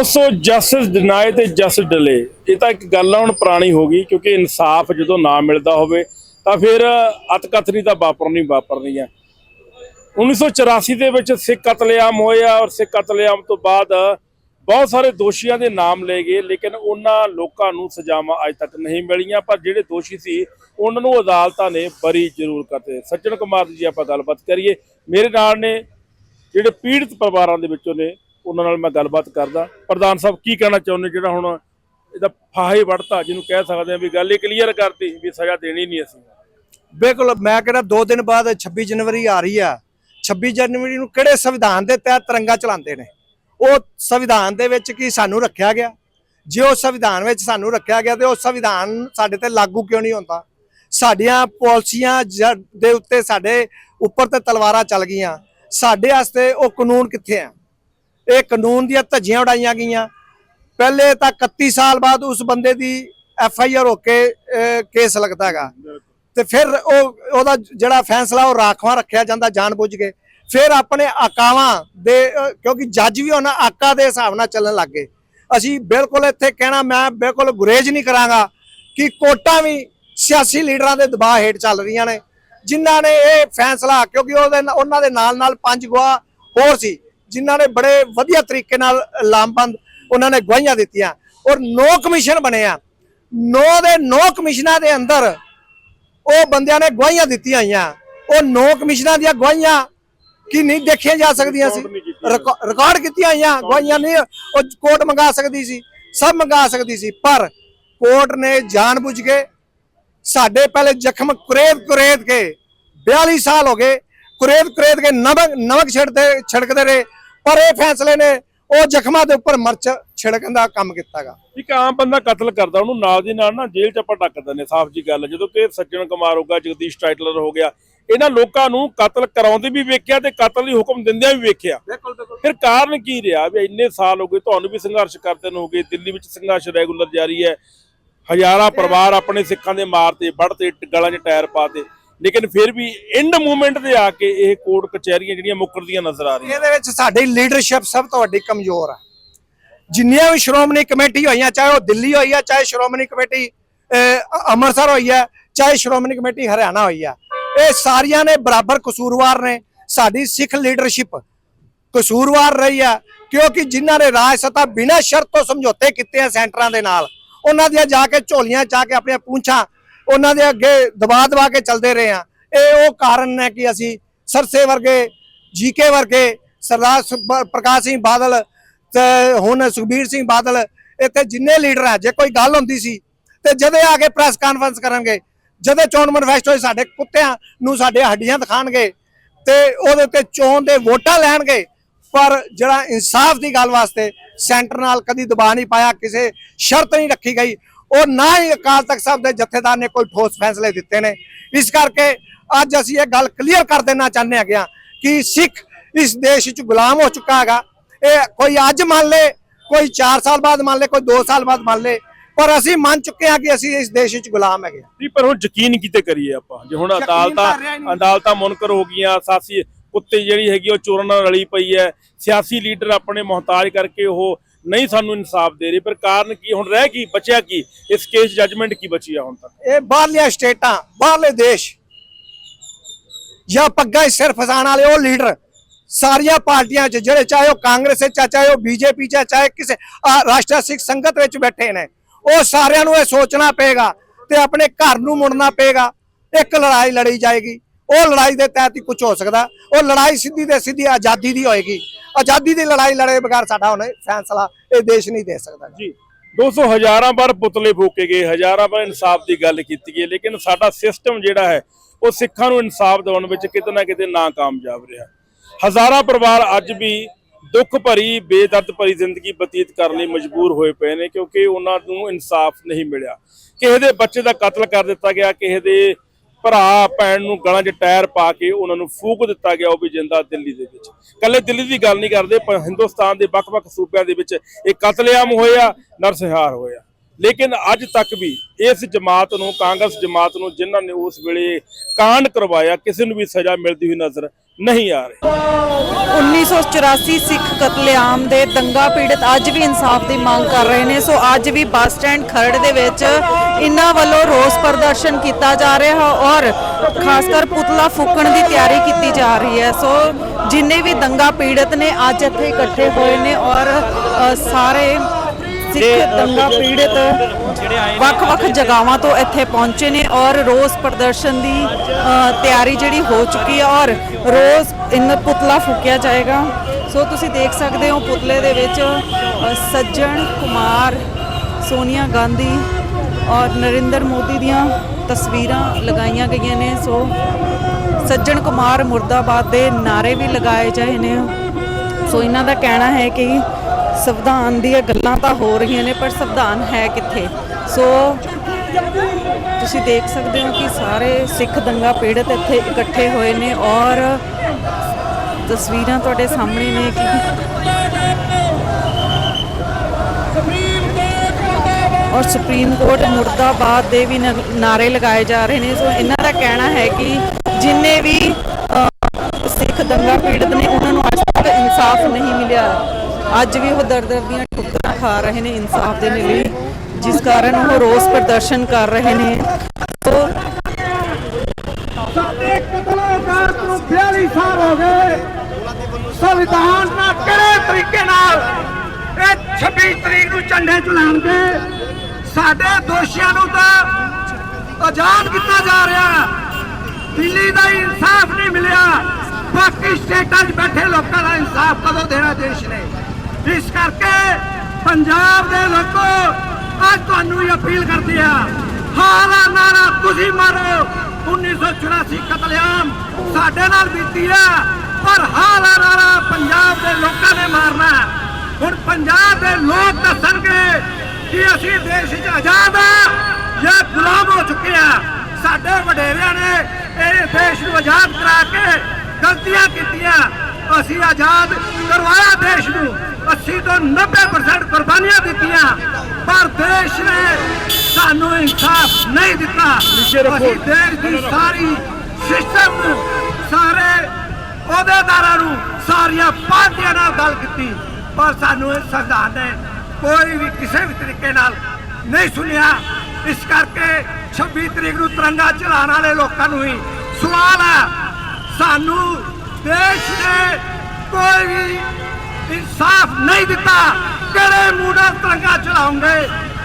ਦੋਸਤੋ justice deny ਤੇ justice delay ਇਹ ਤਾਂ ਇੱਕ ਗੱਲ ਹੁਣ ਪੁਰਾਣੀ ਹੋ ਗਈ, ਕਿਉਂਕਿ ਇਨਸਾਫ ਜਦੋਂ ਨਾ ਮਿਲਦਾ ਹੋਵੇ, ਤਾਂ ਫਿਰ ਅਤਕਥਨੀ ਤਾਂ ਵਾਪਰਨੀ ਵਾਪਰਨੀ ਆ। 1984 ਦੇ ਵਿੱਚ ਸਿੱਖ ਕਤਲੇਆਮ ਹੋਇਆ ਔਰ ਸਿੱਖ ਕਤਲੇਆਮ ਤੋਂ ਬਾਅਦ ਬਹੁਤ ਸਾਰੇ ਦੋਸ਼ੀਆਂ ਦੇ ਨਾਮ ਲਏ ਗਏ, ਲੇਕਿਨ ਉਹਨਾਂ ਲੋਕਾਂ ਨੂੰ ਸਜ਼ਾਵਾਂ ਅਜ ਤੱਕ ਨਹੀਂ ਮਿਲੀਆਂ, ਪਰ ਜਿਹੜੇ ਦੋਸ਼ੀ ਸੀ, ਉਹਨਾਂ ਨੂੰ ਅਦਾਲਤਾਂ ਨੇ ਬਰੀ ਜ਼ਰੂਰ ਕਰਤੇ ਸੱਜਣ ਕੁਮਾਰ ਦੀ ਜੇ, ਆਪਾਂ ਗੱਲਬਾਤ ਕਰੀਏ। ਮੇਰੇ ਨਾਲ ਨੇ ਜਿਹੜੇ ਪੀੜਤ ਪਰਿਵਾਰਾਂ ਦੇ ਵਿੱਚੋਂ ਨੇ ਉਹਨਾਂ ਨਾਲ ਮੈਂ ਗੱਲਬਾਤ ਕਰਦਾ। ਪ੍ਰਧਾਨ ਸਾਹਿਬ, ਕੀ ਕਹਿਣਾ ਚਾਹੁੰਦੇ ਜਿਹੜਾ ਹੁਣ ਇਹਦਾ ਫਾਹੇ ਵੜਤਾ ਜਿਹਨੂੰ ਕਹਿ ਸਕਦੇ ਆ ਵੀ ਗੱਲ ਇਹ ਕਲੀਅਰ ਕਰਤੀ ਵੀ ਸਜ਼ਾ ਦੇਣੀ ਨਹੀਂ ਅਸੀਂ। ਬਿਲਕੁਲ, ਮੈਂ ਕਹਿੰਦਾ 2 ਦਿਨ ਬਾਅਦ 26 ਜਨਵਰੀ ਆ ਰਹੀ ਆ। 26 ਜਨਵਰੀ ਨੂੰ ਕਿਹੜੇ ਸੰਵਿਧਾਨ ਦੇ ਤਹਿਤ ਤਿਰੰਗਾ ਚਲਾਉਂਦੇ ਨੇ? ਉਹ ਸੰਵਿਧਾਨ ਦੇ ਵਿੱਚ ਕੀ ਸਾਨੂੰ ਰੱਖਿਆ ਗਿਆ? ਜੇ ਉਹ ਸੰਵਿਧਾਨ ਵਿੱਚ ਸਾਨੂੰ ਰੱਖਿਆ ਗਿਆ ਤੇ ਉਹ ਸੰਵਿਧਾਨ ਸਾਡੇ ਤੇ ਲਾਗੂ ਕਿਉਂ ਨਹੀਂ ਹੁੰਦਾ? ਸਾਡੀਆਂ ਪਾਲਿਸੀਆਂ ਜ- ਦੇ ਉੱਤੇ ਸਾਡੇ ਉੱਪਰ ਤੇ ਤਲਵਾਰਾਂ ਚੱਲ ਗਈਆਂ। ਸਾਡੇ ਵਾਸਤੇ ਉਹ ਕਾਨੂੰਨ ਕਿੱਥੇ ਆ? ਇਹ ਕਾਨੂੰਨ ਦੀਆਂ ਧੱਜੀਆਂ ਉਡਾਈਆਂ ਗਈਆਂ। ਪਹਿਲੇ ਤਾਂ 31 ਸਾਲ ਬਾਅਦ ਉਸ ਬੰਦੇ ਦੀ ਐਫ ਆਈ ਆਰ ਹੋ ਕੇ ਕੇਸ ਲੱਗਦਾ ਹੈਗਾ। ਤੇ ਫਿਰ ਉਹ, ਉਹਦਾ ਜਿਹੜਾ ਫੈਸਲਾ, ਉਹ ਰਾਖਵਾਂ ਰੱਖਿਆ ਜਾਂਦਾ ਜਾਣ ਬੁੱਝ ਕੇ। ਫਿਰ ਆਪਣੇ ਆਕਾਵਾਂ ਦੇ ਕਿਉਂਕਿ ਜੱਜ ਵੀ ਉਹਨਾਂ ਆਕਾ ਦੇ ਹਿਸਾਬ ਨਾਲ ਚੱਲਣ ਲੱਗ ਗਏ। ਅਸੀਂ ਬਿਲਕੁਲ ਇੱਥੇ ਕਹਿਣਾ, ਮੈਂ ਬਿਲਕੁਲ ਗੁਰੇਜ ਨਹੀਂ ਕਰਾਂਗਾ ਕਿ ਕੋਟਾਂ ਵੀ ਸਿਆਸੀ ਲੀਡਰਾਂ ਦੇ ਦਬਾਅ ਹੇਠ ਚੱਲ ਰਹੀਆਂ ਨੇ। ਜਿਨ੍ਹਾਂ ਨੇ ਇਹ ਫੈਸਲਾ, ਕਿਉਂਕਿ ਉਹਦੇ ਉਹਨਾਂ ਦੇ ਨਾਲ ਨਾਲ ਪੰਜ ਗਵਾਹ ਹੋਰ ਸੀ। ਜਿਨ੍ਹਾਂ ਨੇ ਬੜੇ ਵਧੀਆ ਤਰੀਕੇ ਨਾਲ ਲਾਮਬੰਦ ਉਹਨਾਂ ਨੇ ਗਵਾਹੀਆਂ ਦਿੱਤੀਆਂ ਔਰ ਨੋ ਕਮਿਸ਼ਨ ਬਣੇ ਆ। ਨੋ ਦੇ ਨੋ ਕਮਿਸ਼ਨਾਂ ਦੇ ਅੰਦਰ ਉਹ ਬੰਦਿਆਂ ਨੇ ਗਵਾਹੀਆਂ ਦਿੱਤੀਆਂ ਹੋਈਆਂ। ਉਹ ਨੌ ਕਮਿਸ਼ਨਾਂ ਦੀਆਂ ਗਵਾਹੀਆਂ ਕੀ ਨਹੀਂ ਦੇਖੀਆਂ ਜਾ ਸਕਦੀਆਂ ਸੀ। ਰਿਕਾਰਡ ਕੀਤੀਆਂ। ਹੋਈਆਂ। ਗਵਾਹੀਆਂ ਨਹੀਂ ਉਹ ਕੋਰਟ ਮੰਗਾ ਸਕਦੀ ਸੀ ਸਭ ਮੰਗਾ ਸਕਦੀ ਸੀ ਪਰ ਕੋਰਟ ਨੇ ਜਾਣਬੁੱਝ ਕੇ ਸਾਡੇ ਪਹਿਲੇ ਜ਼ਖਮ ਕੁਰੇਦ ਕੁਰੇਦ ਕੇ 42 ਸਾਲ ਹੋ ਗਏ ਕੁਰੇਦ ਕੁਰੇਦ ਕੇ ਨਮਕ ਨਮਕ ਛਿੜਦੇ ਛਿੜਕਦੇ ਰਹੇ। ਪਰ ਇਹ ਫੈਸਲੇ ਨੇ ਉਹ ਜ਼ਖਮਾਂ ਦੇ ਉੱਪਰ ਮਿਰਚ ਛਿੜਕਣ ਦਾ ਕੰਮ ਕੀਤਾਗਾ। ਇੱਕ ਆਮ ਬੰਦਾ ਕਤਲ ਕਰਦਾ ਉਹਨੂੰ ਨਾਲ ਦੀ ਨਾਲ ਨਾ ਜੇਲ੍ਹ ਚ ਆਪਾਂ ਟੱਕ ਦਿੰਦੇ ਸਾਫ਼ ਜੀ ਗੱਲ। ਜਦੋਂ ਕਿ ਸੱਜਣ ਕੁਮਾਰ ਹੋਗਾ ਜਗਦੀਸ਼ ਟਾਈਟਲਰ ਹੋ ਗਿਆ ਇਹਨਾਂ ਲੋਕਾਂ ਨੂੰ ਕਤਲ ਕਰਾਉਂਦੇ ਵੀ ਵੇਖਿਆ ਤੇ ਕਤਲ ਦੀ ਹੁਕਮ ਦਿੰਦਿਆਂ ਵੀ ਵੇਖਿਆ। ਫਿਰ ਕਾਰਨ ਕੀ ਰਿਹਾ ਵੀ ਇੰਨੇ ਸਾਲ ਹੋ ਗਏ ਤੁਹਾਨੂੰ ਵੀ ਸੰਘਰਸ਼ ਕਰਦੇ ਨੂੰ ਹੋ ਗਏ ਦਿੱਲੀ ਵਿੱਚ ਸੰਘਰਸ਼ ਰੈਗੂਲਰ ਜਾਰੀ ਹੈ ਹਜ਼ਾਰਾਂ ਪਰਿਵਾਰ ਆਪਣੇ ਸਿੱਖਾਂ ਦੇ ਮਾਰਤੇ ਵੜਤੇ ਗਲਾਂ 'ਚ ਟਾਇਰ ਪਾਤੇ। ਲੇਕਿਨ ਫਿਰ ਵੀ ਐਂਡ ਮੂਵਮੈਂਟ ਤੇ ਆ ਕੇ ਇਹ ਕੋਰਟ ਕਚਹਿਰੀਆਂ ਜਿਹੜੀਆਂ ਮੁੱਕਰਦੀਆਂ ਨਜ਼ਰ ਆ ਰਹੀਆਂ। ਇਹਦੇ ਵਿੱਚ ਸਾਡੀ ਲੀਡਰਸ਼ਿਪ ਸਭ ਤੋਂ ਕਮਜ਼ੋਰ ਆ। ਜਿੰਨੀਆਂ ਵੀ ਸ਼੍ਰੋਮਣੀ ਕਮੇਟੀ ਹੋਈਆਂ, ਚਾਹੇ ਉਹ ਦਿੱਲੀ ਹੋਈ ਆ, ਚਾਹੇ ਸ਼੍ਰੋਮਣੀ ਕਮੇਟੀ ਅੰਮ੍ਰਿਤਸਰ ਹੋਈ ਆ, ਚਾਹੇ ਸ਼੍ਰੋਮਣੀ ਕਮੇਟੀ ਹਰਿਆਣਾ ਹੋਈ ਆ, ਇਹ ਸਾਰੀਆਂ ਨੇ ਬਰਾਬਰ ਕਸੂਰਵਾਰ ਨੇ। ਸਾਡੀ ਸਿੱਖ ਲੀਡਰਸ਼ਿਪ ਕਸੂਰਵਾਰ ਰਹੀ ਆ, ਕਿਉਂਕਿ ਜਿਨ੍ਹਾਂ ਨੇ ਰਾਜ ਸਤਾ ਬਿਨਾਂ ਸ਼ਰਤ ਤੋਂ ਸਮਝੌਤੇ ਕੀਤੇ ਆ ਸੈਂਟਰਾਂ ਦੇ ਨਾਲ, ਉਹਨਾਂ ਦੀਆਂ ਜਾ ਕੇ ਝੋਲੀਆਂ ਚਾ ਕੇ ਆਪਣੀਆਂ ਪੂੰਛਾਂ ਉਹਨਾਂ ਦੇ ਅੱਗੇ ਦਬਾ ਦਬਾ ਕੇ ਚੱਲਦੇ ਰਹੇ ਆ ਇਹ ਉਹ ਕਾਰਨ ਨੇ ਕਿ ਅਸੀਂ ਸਰਸੇ ਵਰਗੇ, ਜੀਕੇ ਵਰਗੇ ਸਰਦਾਰ ਸੁ- ਪ੍ਰਕਾਸ਼ ਸਿੰਘ ਬਾਦਲ ਤੇ ਹੁਣ ਸੁਖਬੀਰ ਸਿੰਘ ਬਾਦਲ ਇੱਥੇ ਜਿੰਨੇ ਲੀਡਰ ਆ, ਜੇ ਕੋਈ ਗੱਲ ਹੁੰਦੀ ਸੀ ਤੇ ਜਦੇ ਆ ਕੇ ਪ੍ਰੈਸ ਕਾਨਫਰੰਸ ਕਰਨਗੇ, ਜਦੇ ਚੋਣ ਮੈਨੀਫੈਸਟੋ 'ਚ ਸਾਡੇ ਕੁੱਤਿਆਂ ਨੂੰ ਸਾਡੇ ਹੱਡੀਆਂ ਦਿਖਾਣਗੇ ਤੇ ਉਹਦੇ ਉੱਤੇ ਚੋਣ ਦੇ ਵੋਟਾਂ ਲੈਣਗੇ। ਪਰ ਜਿਹੜਾ ਇਨਸਾਫ ਦੀ ਗੱਲ ਵਾਸਤੇ ਸੈਂਟਰ ਨਾਲ ਕਦੀ ਦਬਾਅ ਨਹੀਂ ਪਾਇਆ, ਕਿਸੇ ਸ਼ਰਤ ਨਹੀਂ ਰੱਖੀ ਗਈ। ਉਹ ਨਾ ਹੀ ਅਕਾਲ ਤਖਤ ਸਾਹਿਬ ਦੇ ਜਥੇਦਾਰ ਨੇ ਕੋਈ ਠੋਸ ਫੈਸਲੇ ਦਿੱਤੇ ਨੇ ਇਸ ਕਰਕੇ ਅੱਜ ਅਸੀਂ ਇਹ ਗੱਲ ਕਲੀਅਰ ਕਰ ਦੇਣਾ ਚਾਹੁੰਦੇ ਹੈਗੇ ਹਾਂ ਕਿ ਸਿੱਖ ਇਸ ਦੇਸ਼ ਵਿੱਚ ਗੁਲਾਮ ਹੋ ਚੁੱਕਾ ਹੈਗਾ ਇਹ ਕੋਈ ਅੱਜ ਮੰਨ ਲੇ ਕੋਈ 4 ਸਾਲ ਬਾਅਦ ਮੰਨ ਲੇ ਕੋਈ 2 ਸਾਲ ਬਾਅਦ ਮੰਨ ਲੇ ਪਰ ਅਸੀਂ ਮੰਨ ਚੁੱਕੇ ਹਾਂ ਕਿ ਅਸੀਂ ਇਸ ਦੇਸ਼ ਵਿੱਚ ਗੁਲਾਮ ਹੈਗੇ। ਨਹੀਂ ਪਰ ਹੁਣ ਯਕੀਨ ਕਿਤੇ ਕਰੀਏ ਆਪਾਂ ਜੇ ਹੁਣ ਅਦਾਲਤਾਂ। ਅਦਾਲਤਾਂ ਮੁਨਕਰ ਹੋ ਗਈਆਂ ਸਾਸੀ ਕੁੱਤੇ ਜਿਹੜੀ ਹੈਗੀ ਉਹ ਚੋਰਾਂ ਨਾਲ ਰਲੀ ਪਈ ਹੈ ਸਿਆਸੀ ਲੀਡਰ ਆਪਣੇ ਮੁਹਤਾਜ ਕਰਕੇ ਉਹ ਨਹੀਂ ਸਾਨੂੰ ਇਨਸਾਫ ਦੇ ਰਹੇ ਪਰ ਕਾਰਨ ਕੀ ਹੁਣ ਰਹਿ ਕੀ ਬਚਿਆ ਕੀ ਇਸ ਕੇਸ ਜੱਜਮੈਂਟ ਕੀ ਬਚੀ ਆ ਹੁਣ ਤੱਕ? ਇਹ ਬਾਹਰਲੀਆਂ ਸਟੇਟਾਂ ਬਾਹਰਲੇ ਦੇਸ਼ ਜਾਂ ਪੱਗਾਂ ਸਿਰ ਫਸਾਣ ਵਾਲੇ ਉਹ ਲੀਡਰ ਸਾਰੀਆਂ ਪਾਰਟੀਆਂ 'ਚ ਜਿਹੜੇ ਚਾਹੇ ਉਹ ਕਾਂਗਰਸ 'ਚ ਆ, ਚਾਹੇ ਉਹ ਬੀਜੇਪੀ 'ਚ ਚਾਹੇ ਕਿਸੇ ਆਹ ਰਾਸ਼ਟਰੀ ਸਿੱਖ ਸੰਗਤ ਵਿੱਚ ਬੈਠੇ ਨੇ ਉਹ ਸਾਰਿਆਂ ਨੂੰ ਇਹ ਸੋਚਣਾ ਪਏਗਾ ਤੇ ਆਪਣੇ ਘਰ ਨੂੰ ਮੁੜਨਾ ਪਏਗਾ ਇੱਕ ਲੜਾਈ ਲੜੀ ਜਾਏਗੀ। ਉਹ ਲੜਾਈ ਦੇ ਤਹਿਤ ਹੀ ਕੁਝ ਹੋ ਸਕਦਾ। ਉਹ ਲੜਾਈ ਸਿੱਧੀ ਤੇ ਸਿੱਧੀ ਆਜ਼ਾਦੀ ਦੀ ਹੋਏਗੀ। ਆਜ਼ਾਦੀ ਦੀ ਲੜਾਈ ਲੜੇ ਬਗੈਰ ਸਾਡਾ ਹੁਣ ਫੈਸਲਾ ਇਹ ਦੇਸ਼ ਨਹੀਂ ਦੇ ਸਕਦਾ ਜੀ। 200 ਹਜ਼ਾਰਾਂ ਵਾਰ ਪੁਤਲੇ ਫੂਕੇ ਗਏ, ਹਜ਼ਾਰਾਂ ਵਾਰ ਇਨਸਾਫ ਦੀ ਗੱਲ ਕੀਤੀ ਗਈ, ਲੇਕਿਨ ਸਾਡਾ ਸਿਸਟਮ ਜਿਹੜਾ ਹੈ, ਉਹ ਸਿੱਖਾਂ ਨੂੰ ਇਨਸਾਫ ਦਿਵਾਉਣ ਵਿੱਚ ਕਿਤੇ ਨਾ ਕਿਤੇ ਨਾਕਾਮਯਾਬ ਰਿਹਾ। ਹਜ਼ਾਰਾਂ ਪਰਿਵਾਰ ਅੱਜ ਵੀ ਦੁੱਖ ਭਰੀ, ਬੇਦਰਦ ਭਰੀ ਜ਼ਿੰਦਗੀ ਬਤੀਤ ਕਰਨ ਲਈ ਮਜਬੂਰ ਹੋਏ ਪਏ ਨੇ, ਕਿਉਂਕਿ ਉਹਨਾਂ ਨੂੰ ਇਨਸਾਫ ਨਹੀਂ ਮਿਲਿਆ। ਕਿਸੇ ਦੇ ਬੱਚੇ ਦਾ ਕਤਲ ਕਰ ਦਿੱਤਾ ਗਿਆ, ਕਿਸੇ ਦੇ ਭਰਾ ਭੈਣ ਨੂੰ ਗਲਾਂ 'ਚ ਟਾਇਰ ਪਾ ਕੇ ਉਹਨਾਂ ਨੂੰ ਫੂਕ ਦਿੱਤਾ ਗਿਆ ਉਹ ਵੀ ਜਿੰਦਾ ਦਿੱਲੀ ਦੇ ਵਿੱਚ। ਕੱਲੇ ਦਿੱਲੀ ਦੀ ਗੱਲ ਨਹੀਂ ਕਰਦੇ, ਪਰ ਹਿੰਦੁਸਤਾਨ ਦੇ ਵੱਖ-ਵੱਖ ਸੂਬਿਆਂ ਦੇ ਵਿੱਚ ਇਹ ਕਤਲੇਆਮ ਹੋਇਆ ਨਰਸੰਹਾਰ ਹੋਇਆ ਲੇਕਿਨ ਅੱਜ ਤੱਕ ਵੀ ਇਸ ਜਮਾਤ ਨੂੰ, ਕਾਂਗਰਸ ਜਮਾਤ ਨੂੰ ਜਿਨ੍ਹਾਂ ਨੇ ਉਸ ਵੇਲੇ ਕਾਂਡ ਕਰਵਾਇਆ, ਕਿਸੇ ਨੂੰ ਵੀ ਸਜ਼ਾ ਮਿਲਦੀ ਹੋਈ ਨਜ਼ਰ ਨਹੀਂ ਆ ਰਹੇ। 1984 ਸਿੱਖ ਕਤਲੇਆਮ ਦੇ ਦੰਗਾ ਪੀੜਤ ਅੱਜ ਵੀ ਇਨਸਾਫ ਦੀ ਮੰਗ ਕਰ ਰਹੇ ਨੇ। ਸੋ ਅੱਜ ਵੀ ਬੱਸ ਸਟੈਂਡ ਖਰੜ ਦੇ ਵਿੱਚ ਇਹਨਾਂ ਵੱਲੋਂ ਰੋਸ ਪ੍ਰਦਰਸ਼ਨ ਕੀਤਾ ਜਾ ਰਿਹਾ ਹੈ ਔਰ ਖਾਸ ਕਰ ਪੁਤਲਾ ਫੂਕਣ ਦੀ ਤਿਆਰੀ ਕੀਤੀ ਜਾ ਰਹੀ ਹੈ। ਸੋ ਜਿੰਨੇ ਵੀ ਦੰਗਾ ਪੀੜਤ ਨੇ ਅੱਜ ਇੱਥੇ ਇਕੱਠੇ ਹੋਏ ਨੇ ਔਰ ਸਾਰੇ ਸਿੱਖ ਦੰਗਾ ਪੀੜਤ ਵੱਖ-ਵੱਖ ਜਗ੍ਹਾਵਾਂ ਤੋਂ ਇੱਥੇ ਪਹੁੰਚੇ ਨੇ ਔਰ ਰੋਸ ਪ੍ਰਦਰਸ਼ਨ ਦੀ ਤਿਆਰੀ ਜਿਹੜੀ ਹੋ ਚੁੱਕੀ ਹੈ ਔਰ ਰੋਜ਼ ਇਨ ਪੁਤਲਾ ਫੂਕਿਆ ਜਾਏਗਾ। ਸੋ ਤੁਸੀਂ ਦੇਖ ਸਕਦੇ ਹੋ ਪੁਤਲੇ ਦੇ ਵਿੱਚ ਸੱਜਣ ਕੁਮਾਰ ਸੋਨੀਆ ਗਾਂਧੀ ਔਰ ਨਰਿੰਦਰ ਮੋਦੀ ਦੀਆਂ ਤਸਵੀਰਾਂ ਲਗਾਈਆਂ ਗਈਆਂ ਨੇ। ਸੋ ਸੱਜਣ ਕੁਮਾਰ ਮੁਰਦਾਬਾਦ ਦੇ ਨਾਰੇ ਵੀ ਲਗਾਏ ਜਾਏ ਨੇ। ਸੋ ਇਹਨਾਂ ਦਾ ਕਹਿਣਾ ਹੈ ਕਿ ਸੰਵਿਧਾਨ ਦੀਆਂ ਗੱਲਾਂ ਤਾਂ ਹੋ ਰਹੀਆਂ ਨੇ, ਪਰ ਸੰਵਿਧਾਨ ਹੈ ਕਿੱਥੇ? ਸੋ ਤੁਸੀਂ ਦੇਖ ਸਕਦੇ ਹੋ ਕਿ ਸਾਰੇ ਸਿੱਖ ਦੰਗਾ ਪੀੜਤ ਇੱਥੇ ਇਕੱਠੇ ਹੋਏ ਨੇ ਔਰ ਤਸਵੀਰਾਂ ਤੁਹਾਡੇ ਸਾਹਮਣੇ ਨੇ ਕਿ ਔਰ ਸੁਪਰੀਮ ਕੋਰਟ ਮੁਰਦਾਬਾਦ ਦੇ ਵੀ ਨ- ਨਾਰੇ ਲਗਾਏ ਜਾ ਰਹੇ ਨੇ। ਸੋ ਇਹਨਾਂ ਦਾ ਕਹਿਣਾ ਹੈ ਕਿ ਜਿੰਨੇ ਵੀ ਸਿੱਖ ਦੰਗਾ ਪੀੜਤ ਨੇ, ਉਹਨਾਂ ਨੂੰ ਅੱਜ ਤੱਕ ਇਨਸਾਫ ਨਹੀਂ ਮਿਲਿਆ। ਅੱਜ ਵੀ ਉਹ ਦਰ ਦਰ ਦੀਆਂ ਠੁੱਕਰਾਂ ਖਾ ਰਹੇ ਨੇ, ਇਨਸਾਫ ਦੇ ਲਈ ਜਿਸ ਕਾਰਨ ਉਹ ਰੋਸ ਪ੍ਰਦਰਸ਼ਨ ਕਰ ਰਹੇ ਨੇ। ਸੋ ਸਾਡੇ ਕਤਲੋਕਾਰ ਨੂੰ 42 ਸਾਲ ਹੋ ਗਏ। ਸੰਵਿਧਾਨ ਨਾਲ ਕਿਹੜੇ ਤਰੀਕੇ ਨਾਲ। ਇਹ 26 ਤਰੀਕ ਨੂੰ ਝੰਡੇ ਚਲਾਉਣਗੇ। ਸਾਡੇ ਦੋਸ਼ੀਆਂ ਨੂੰ ਤਾਂ ਆਜ਼ਾਦ ਕੀਤਾ ਜਾ ਰਿਹਾ। ਦਿੱਲੀ ਦਾ ਇਨਸਾਫ ਨਹੀਂ ਮਿਲਿਆ। ਬਾਕੀ ਸਟੇਟਾਂ 'ਚ ਬੈਠੇ ਲੋਕਾਂ ਦਾ ਇਨਸਾਫ ਕਦੋਂ ਦੇਣਾ ਦੇਸ਼ ਨੇ? ਇਸ ਕਰਕੇ ਪੰਜਾਬ ਦੇ ਲੋਕੋ, ਅੱਜ ਤੁਹਾਨੂੰ ਇਹ ਅਪੀਲ ਕਰਦੀ ਆ, ਹਾਰਾ ਨਾਰਾ ਤੁਸੀਂ ਮਾਰੋ। 1984 ਕਤਲੇਆਮ ਸਾਡੇ ਨਾਲ ਬੀਤੀ ਆ, ਪਰ ਹਾਰਾ ਨਾਰਾ ਪੰਜਾਬ ਦੇ ਲੋਕਾਂ ਨੇ ਮਾਰਨਾ ਹੁਣ ਪੰਜਾਬ ਦੇ ਲੋਕ ਦੱਸਣਗੇ ਕਿ ਅਸੀਂ ਦੇਸ਼ 'ਚ ਆਜ਼ਾਦ ਆ ਜਾਂ ਗੁਲਾਮ ਹੋ ਚੁੱਕੇ ਆ। ਸਾਡੇ ਵਡੇਰਿਆਂ ਨੇ ਇਹ ਦੇਸ਼ ਨੂੰ ਆਜ਼ਾਦ ਕਰਾ ਕੇ ਗਲਤੀਆਂ ਕੀਤੀਆਂ। ਅਸੀਂ ਆਜ਼ਾਦ ਕਰਵਾਇਆ ਦੇਸ਼ ਨੂੰ। 80 ਤੋਂ 90% ਕੁਰਬਾਨੀਆਂ ਦਿੱਤੀਆਂ। ਪਰ ਦੇਸ਼ ਨੇ ਸਾਨੂੰ ਇਨਸਾਫ ਨਹੀਂ ਦਿੱਤਾ। ਅਸੀਂ ਦੇਸ਼ ਦੀ ਸਾਰੀ ਸਿਸਟਮ ਨੂੰ ਸਾਰੇ ਅਹੁਦੇਦਾਰਾਂ ਨੂੰ ਸਾਰੀਆਂ ਪਾਰਟੀਆਂ ਨਾਲ ਗੱਲ ਕੀਤੀ। ਪਰ ਸਾਨੂੰ ਇਹ ਸੰਵਿਧਾਨ ਨੇ ਕੋਈ ਵੀ ਕਿਸੇ ਵੀ ਤਰੀਕੇ ਨਾਲ ਨਹੀਂ ਸੁਣਿਆ। ਇਸ ਕਰਕੇ 26 ਤਰੀਕ ਨੂੰ ਤਿਰੰਗਾ ਚਲਾਉਣ ਵਾਲੇ ਲੋਕਾਂ ਨੂੰ ਹੀ ਸਵਾਲ ਹੈ। ਸਾਨੂੰ ਦੇਸ਼ ਨੇ ਕੋਈ ਵੀ ਇਨਸਾਫ ਨਹੀਂ ਦਿੱਤਾ। ਕਿਹੜੇ ਮੂੰਹ ਨਾਲ ਤਿਰੰਗਾ ਚਲਾਉਂਗੇ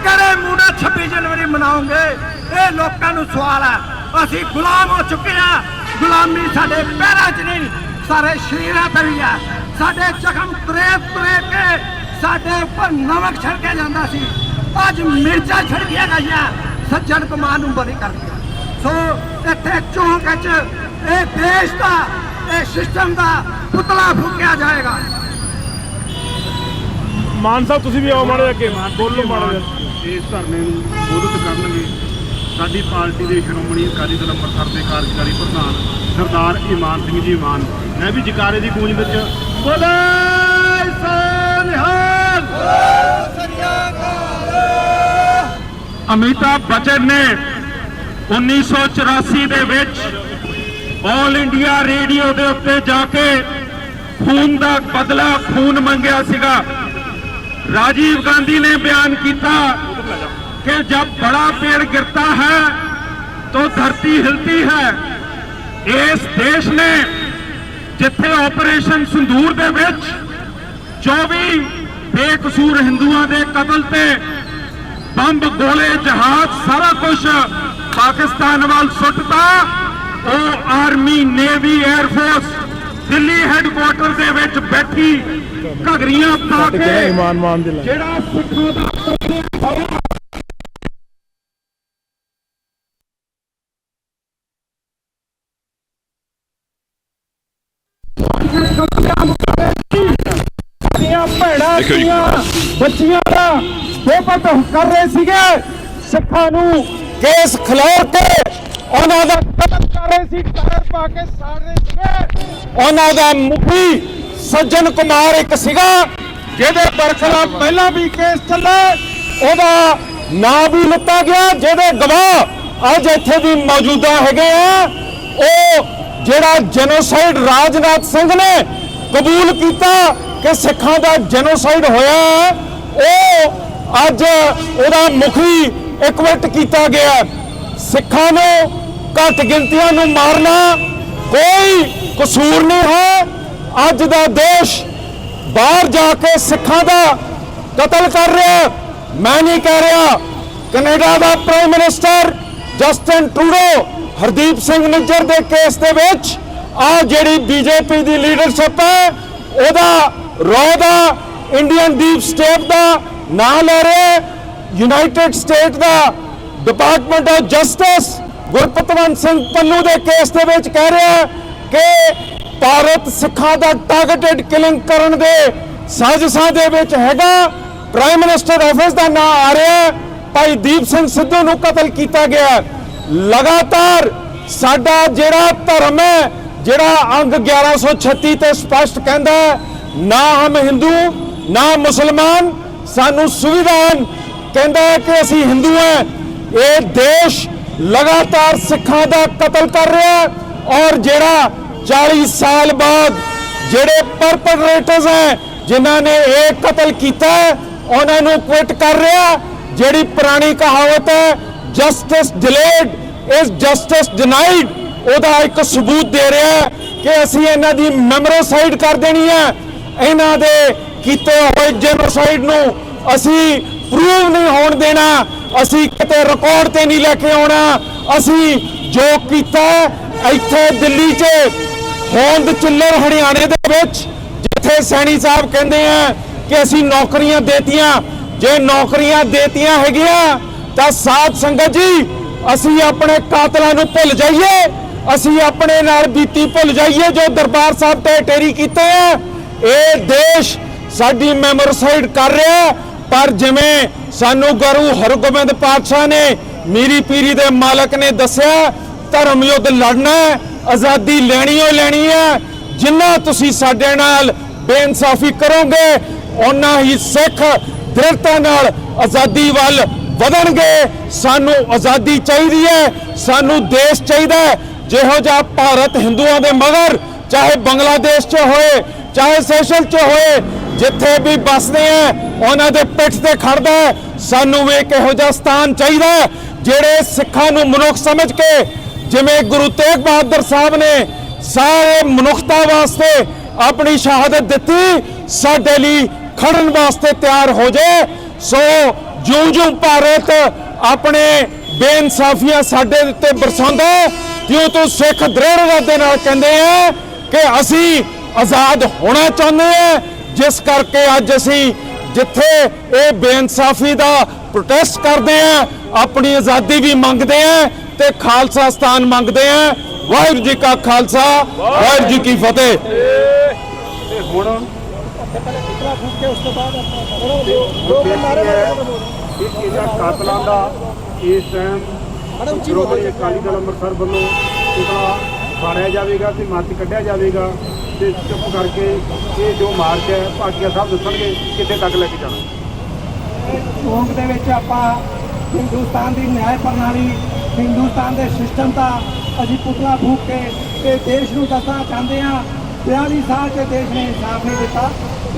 ਕਿਹੜੇ 26 ਜਨਵਰੀ ਮਨਾਉਂਗੇ? ਇਹ ਲੋਕਾਂ ਨੂੰ ਸਵਾਲ ਹੈ ਅਸੀਂ ਗੁਲਾਮ ਹੋ ਚੁੱਕੇ ਹਾਂ ਗੁਲਾਮੀ ਸਾਡੇ ਪੈਰਾਂ 'ਚ ਨਹੀਂ, ਸਾਰੇ ਸ਼ਰੀਰਾਂ ਤੇ ਵੀ ਹੈ ਸਾਡੇ ਜ਼ਖਮ ਤੁਰੇ ਤੁਰੇ ਕੇ ਸਾਡੇ ਉੱਪਰ ਨਮਕ ਛੜਕਿਆ ਜਾਂਦਾ ਸੀ। ਅੱਜ ਮਿਰਚਾਂ ਛੜਕੀਆਂ ਗਈਆਂ। ਸੱਜਣ ਕੁਮਾਰ ਨੂੰ ਬਰੀ ਕਰ ਦਿੱਤਾ ਸੋ ਇੱਥੇ ਚੌਂਕ 'ਚ ਇਹ ਦੇਸ਼ ਦਾ, ਇਹ ਸਿਸਟਮ ਦਾ ਪੁਤਲਾ ਫੂਕਿਆ ਜਾਏਗਾ। ਮਾਨ ਸਾਹਿਬ ਤੁਸੀਂ ਵੀ ਆਓ ਮਾੜੇ ਅੱਗੇ। ਬੋਲੋ ਮਾੜੇ ਇਸ ਧਰਨੇ ਨੂੰ ਮਦਦ ਕਰਨਗੇ। ਸਾਡੀ ਪਾਰਟੀ ਦੇ ਸ਼੍ਰੋਮਣੀ ਅਕਾਲੀ ਦਲ ਅੰਮ੍ਰਿਤਸਰ ਦੇ ਕਾਰਜਕਾਰੀ ਪ੍ਰਧਾਨ ਸਰਦਾਰ ਇਮਾਨ ਸਿੰਘ ਜੀ ਇਮਾਨ ਮੈਂ ਵੀ ਜਕਾਰੇ ਦੀ ਗੂੰਜ ਵਿੱਚ ਬੋਲੇ ਸੋਨਿਹਾਲ। ਅਮਿਤਾਭ ਬੱਚਨ ਨੇ 1984 ਦੇ ਵਿੱਚ ਆਲ ਇੰਡੀਆ ਰੇਡੀਓ ਦੇ ਉੱਤੇ ਜਾ ਕੇ ਖੂਨ ਦਾ ਬਦਲਾ ਖੂਨ ਮੰਗਿਆ ਸੀਗਾ। ਰਾਜੀਵ ਗਾਂਧੀ ਨੇ ਬਿਆਨ ਕੀਤਾ ਕਿ जब बड़ा पेड़ गिरता है तो धरती हिलती है इस देश ने ਜਿੱਥੇ ਆਪਰੇਸ਼ਨ ਸੰਦੂਰ ਦੇ ਵਿੱਚ 24 ਬੇਕਸੂਰ ਹਿੰਦੂਆਂ ਦੇ ਕਤਲ ਤੇ ਬੰਬ, ਗੋਲੇ, ਜਹਾਜ਼, ਸਾਰਾ ਕੁਝ ਪਾਕਿਸਤਾਨ ਵੱਲ ਸੁੱਟਤਾ, ਉਹ army navy air force Delhi headquarter ਦੇ ਵਿੱਚ ਬੈਠੀ ਘਗਰੀਆਂ ਪਾ ਕੇ ਇਮਾਨ ਮਾਨ ਦੇ ਜਿਹੜਾ ਸਿੱਖਾਂ ਦਾ ਦੀਆਂ ਭੈਣਾਂ ਦੀਆਂ ਬੱਚੀਆਂ ਦਾ ਬੇਪਤ ਕਰ ਰਹੇ ਸੀਗੇ। ਸਿੱਖਾਂ ਨੂੰ ਕੇਸ ਖਿਲਾਰ ਕੇ ਉਹਨਾਂ ਦਾ ਕਤਲ ਕਰ ਰਹੇ ਸੀ ਟਾਇਰ ਪਾ ਕੇ ਸਾੜ ਰਹੇ ਸੀਗੇ। ਉਹਨਾਂ ਦਾ ਮੁਖੀ ਸੱਜਣ ਕੁਮਾਰ ਇੱਕ ਸੀਗਾ ਜਿਹਦੇ ਬਰਖਲਾਫ ਪਹਿਲਾਂ ਵੀ ਕੇਸ ਚੱਲੇ ਉਹਦਾ ਨਾਂ ਵੀ ਲਿੱਤਾ ਗਿਆ ਜਿਹਦੇ ਗਵਾਹ ਅੱਜ ਇੱਥੇ ਵੀ ਮੌਜੂਦਾ ਹੈਗੇ ਆ। ਉਹ ਜਿਹੜਾ ਜੈਨੋਸਾਈਡ ਰਾਜਨਾਥ ਸਿੰਘ ਨੇ ਕਬੂਲ ਕੀਤਾ ਕਿ ਸਿੱਖਾਂ ਦਾ ਜੈਨੋਸਾਈਡ ਹੋਇਆ ਹੈ, ਉਹ ਅੱਜ ਉਹਦਾ ਮੁਖੀ ਇਕਵਟ ਕੀਤਾ ਗਿਆ ਸਿੱਖਾਂ ਨੂੰ ਘੱਟ ਗਿਣਤੀਆਂ ਨੂੰ ਮਾਰਨਾ ਕੋਈ ਕਸੂਰ ਨਹੀਂ ਹੈ। ਅੱਜ ਦਾ ਦੇਸ਼ ਬਾਹਰ ਜਾ ਕੇ ਸਿੱਖਾਂ ਦਾ ਕਤਲ ਕਰ ਰਿਹਾ ਮੈਂ ਨਹੀਂ ਕਹਿ ਰਿਹਾ ਕੈਨੇਡਾ ਦਾ prime minister Justin Trudeau Hardeep Singh Nijjar ਦੇ ਕੇਸ ਦੇ ਵਿੱਚ ਆ ਜਿਹੜੀ ਬੀਜੇਪੀ ਦੀ ਲੀਡਰਸ਼ਿਪ ਹੈ, ਉਹਦਾ ਰੌ ਦਾ ਇੰਡੀਅਨ ਦੀਪ ਸਟੇਟ ਦਾ ਨਾਂ ਲੈ ਰਿਹਾ United State the department of justice Gurpatwant Singh Pannu ਦੇ ਕੇਸ ਦੇ ਵਿੱਚ ਕਹਿ ਰਿਹਾ ਕਿ ਭਾਰਤ ਸਿੱਖਾਂ ਦਾ ਟਾਰਗੇਟਡ ਕਿਲਿੰਗ ਕਰਨ ਦੇ ਸਾਜ਼ਿਸ਼ਾਂ ਦੇ ਵਿੱਚ ਹੈਗਾ। ਪ੍ਰਾਈਮ ਮਿਨਿਸਟਰ ਆਫਿਸ ਦਾ ਨਾਂ ਆ ਰਿਹਾ ਭਾਈ ਦੀਪ ਸਿੰਘ ਸਿੱਧੂ ਨੂੰ ਕਤਲ ਕੀਤਾ ਗਿਆ। ਲਗਾਤਾਰ ਸਾਡਾ ਜਿਹੜਾ ਧਰਮ ਹੈ, ਜਿਹੜਾ ਅੰਗ 1136 ਤੇ ਸਪਸ਼ਟ ਕਹਿੰਦਾ ਹੈ, ਨਾ ਹਮ ਹਿੰਦੂ, ਨਾ ਮੁਸਲਮਾਨ, ਸਾਨੂੰ ਸੰਵਿਧਾਨ ਕਹਿੰਦਾ ਹੈ ਕਿ ਅਸੀਂ ਹਿੰਦੂ ਹਾਂ। ਇਹ ਦੇਸ਼ ਲਗਾਤਾਰ ਸਿੱਖਾਂ ਦਾ ਕਤਲ ਕਰ ਰਿਹਾ ਔਰ ਜਿਹੜਾ 40 ਸਾਲ ਬਾਅਦ ਜਿਹੜੇ ਪਰਪਟਰੇਟਰਸ ਹੈ, ਜਿਨ੍ਹਾਂ ਨੇ ਇਹ ਕਤਲ ਕੀਤਾ ਉਹਨਾਂ ਨੂੰ ਕੁਇਟ ਕਰ ਰਿਹਾ ਜਿਹੜੀ ਪੁਰਾਣੀ ਕਹਾਵਤ ਹੈ justice delayed is justice denied ਉਹਦਾ ਇੱਕ ਸਬੂਤ ਦੇ ਰਿਹਾ ਕਿ ਅਸੀਂ ਇਹਨਾਂ ਦੀ ਮੈਮਰੋਸਾਈਡ ਕਰ ਦੇਣੀ ਹੈ। ਇਹਨਾਂ ਦੇ ਕੀਤੇ ਹੋਏ ਜੈਨੋਸਾਈਡ ਨੂੰ ਅਸੀਂ ਪ੍ਰੂਵ ਨਹੀਂ ਹੋਣ ਦੇਣਾ। ਅਸੀਂ ਕਿਤੇ ਰਿਕਾਰਡ ਤੇ ਨਹੀਂ ਲੈ ਕੇ ਆਉਣਾ। ਅਸੀਂ ਜੋ ਕੀਤਾ ਇੱਥੇ ਦਿੱਲੀ 'ਚ ਹੋਂਦ ਚਿੱਲਰ ਹਰਿਆਣੇ ਦੇ ਵਿੱਚ, ਜਿੱਥੇ ਸੈਣੀ ਸਾਹਿਬ ਕਹਿੰਦੇ ਆ ਕਿ ਅਸੀਂ ਨੌਕਰੀਆਂ ਦੇਤੀਆਂ। ਜੇ ਨੌਕਰੀਆਂ ਦੇਤੀਆਂ ਹੈਗੀਆਂ, ਤਾਂ ਸਾਧ ਸੰਗਤ ਜੀ, ਅਸੀਂ ਆਪਣੇ ਕਾਤਲਾਂ ਨੂੰ ਭੁੱਲ ਜਾਈਏ। ਅਸੀਂ ਆਪਣੇ ਨਾਲ ਬੀਤੀ ਭੁੱਲ ਜਾਈਏ, ਜੋ ਦਰਬਾਰ ਸਾਹਿਬ ਤੇ ਟੇਰੀ ਕੀਤੇ ਆ। ਇਹ ਦੇਸ਼ ਸਾਡੀ ਮੈਮੋਰਸਾਈਡ ਕਰ ਰਿਹਾ ਪਰ ਜਿਵੇਂ ਸਾਨੂੰ ਗੁਰੂ ਹਰਗੋਬਿੰਦ ਪਾਤਸ਼ਾਹ ਨੇ ਮੀਰੀ ਪੀਰੀ ਦੇ ਮਾਲਕ ਨੇ ਦੱਸਿਆ ਧਰਮ ਯੁੱਧ ਲੜਨਾ ਆਜ਼ਾਦੀ ਲੈਣੀ ਓ ਲੈਣੀ ਹੈ, ਜਿੰਨਾ ਤੁਸੀਂ ਸਾਡੇ ਨਾਲ ਬੇਇਨਸਾਫੀ ਕਰੋਗੇ, ਓਨਾ ਹੀ ਸਿੱਖ ਦ੍ਰਿੜਤਾ ਨਾਲ ਆਜ਼ਾਦੀ ਵੱਲ ਵਧਣਗੇ। ਸਾਨੂੰ ਆਜ਼ਾਦੀ ਚਾਹੀਦੀ ਹੈ, ਸਾਨੂੰ ਦੇਸ਼ ਚਾਹੀਦਾ ਜਿਹੋ ਜਿਹਾ ਭਾਰਤ ਹਿੰਦੂਆਂ ਦੇ ਮਗਰ, ਚਾਹੇ ਬੰਗਲਾਦੇਸ਼ 'ਚ ਹੋਏ, ਚਾਹੇ ਸੈਸ਼ਲ 'ਚ ਹੋਏ ਜਿੱਥੇ ਵੀ ਵੱਸਦੇ ਆ ਉਹਨਾਂ ਦੇ ਪਿੱਠ ਤੇ ਖੜਦਾ ਸਾਨੂੰ ਵੀ ਇੱਕ ਇਹੋ ਜਿਹਾ ਸਥਾਨ ਚਾਹੀਦਾ ਜਿਹੜੇ ਸਿੱਖਾਂ ਨੂੰ ਮਨੁੱਖ ਸਮਝ ਕੇ ਜਿਵੇਂ ਗੁਰੂ ਤੇਗ ਬਹਾਦਰ ਸਾਹਿਬ ਨੇ ਸਾਰੇ ਮਨੁੱਖਤਾ ਵਾਸਤੇ ਆਪਣੀ ਸ਼ਹਾਦਤ ਦਿੱਤੀ ਸਾਡੇ ਲਈ ਖੜਨ ਵਾਸਤੇ ਤਿਆਰ ਹੋ ਜਾਏ ਸੋ ਜਿਉਂ ਜਿਉਂ ਭਾਰਤ ਆਪਣੇ ਬੇਇਨਸਾਫੀਆਂ ਸਾਡੇ ਉੱਤੇ ਬਰਸਾਉਂਦਾ ਹੈ, ਤਿਉਂ ਤੋਂ ਸਿੱਖ ਦ੍ਰਿੜਤਾ ਦੇ ਨਾਲ ਕਹਿੰਦੇ ਆ ਕਿ ਅਸੀਂ ਆਜ਼ਾਦ ਹੋਣਾ ਚਾਹੁੰਦੇ ਆ। ਜਿਸ ਕਰਕੇ ਅੱਜ ਅਸੀਂ ਜਿੱਥੇ ਇਹ ਬੇਇਨਸਾਫੀ ਦਾ ਪ੍ਰੋਟੈਸਟ ਕਰਦੇ ਆ ਆਪਣੀ ਆਜ਼ਾਦੀ ਵੀ ਮੰਗਦੇ ਆ ਤੇ ਖਾਲਸਾ ਸਥਾਨ ਮੰਗਦੇ ਆ ਵਾਹਿਗੁਰੂ ਜੀ ਕਾ ਖਾਲਸਾ ਵਾਹਿਗੁਰੂ ਜੀ ਕੀ ਫਤਿਹ। ਇਹ ਇਹਨਾਂ ਕਾਤਲਾਂ ਦਾ ਇਸ ਟਾਈਮ ਸ਼੍ਰੋਮਣੀ ਅਕਾਲੀ ਦਲ ਅੰਮ੍ਰਿਤਸਰ ਵੱਲੋਂ ਉਹਦਾ ਫਾੜਿਆ ਜਾਵੇਗਾ ਤੇ ਮਾਰਚ ਕੱਢਿਆ ਜਾਵੇਗਾ ਤੇ ਚੁੱਪ ਕਰਕੇ ਇਹ ਜੋ ਮਾਰਚ ਹੈ, ਭਾਟੀਆ ਸਾਹਿਬ ਦੱਸਣਗੇ ਕਿੱਥੇ ਤੱਕ ਲੈ ਕੇ ਜਾਣਾ। ਚੌਂਕ ਦੇ ਵਿੱਚ ਆਪਾਂ ਹਿੰਦੁਸਤਾਨ ਦੀ ਨਿਆਂ ਪ੍ਰਣਾਲੀ, ਹਿੰਦੁਸਤਾਨ ਦੇ ਸਿਸਟਮ ਦਾ ਅਸੀਂ ਪੁਤਲਾ ਫੂਕ ਕੇ ਤੇ ਦੇਸ਼ ਨੂੰ ਦੱਸਣਾ ਚਾਹੁੰਦੇ ਹਾਂ। 42 ਸਾਲ ਤੇ ਦੇਸ਼ ਨੇ ਇਨਸਾਫ ਨਹੀਂ ਦਿੱਤਾ।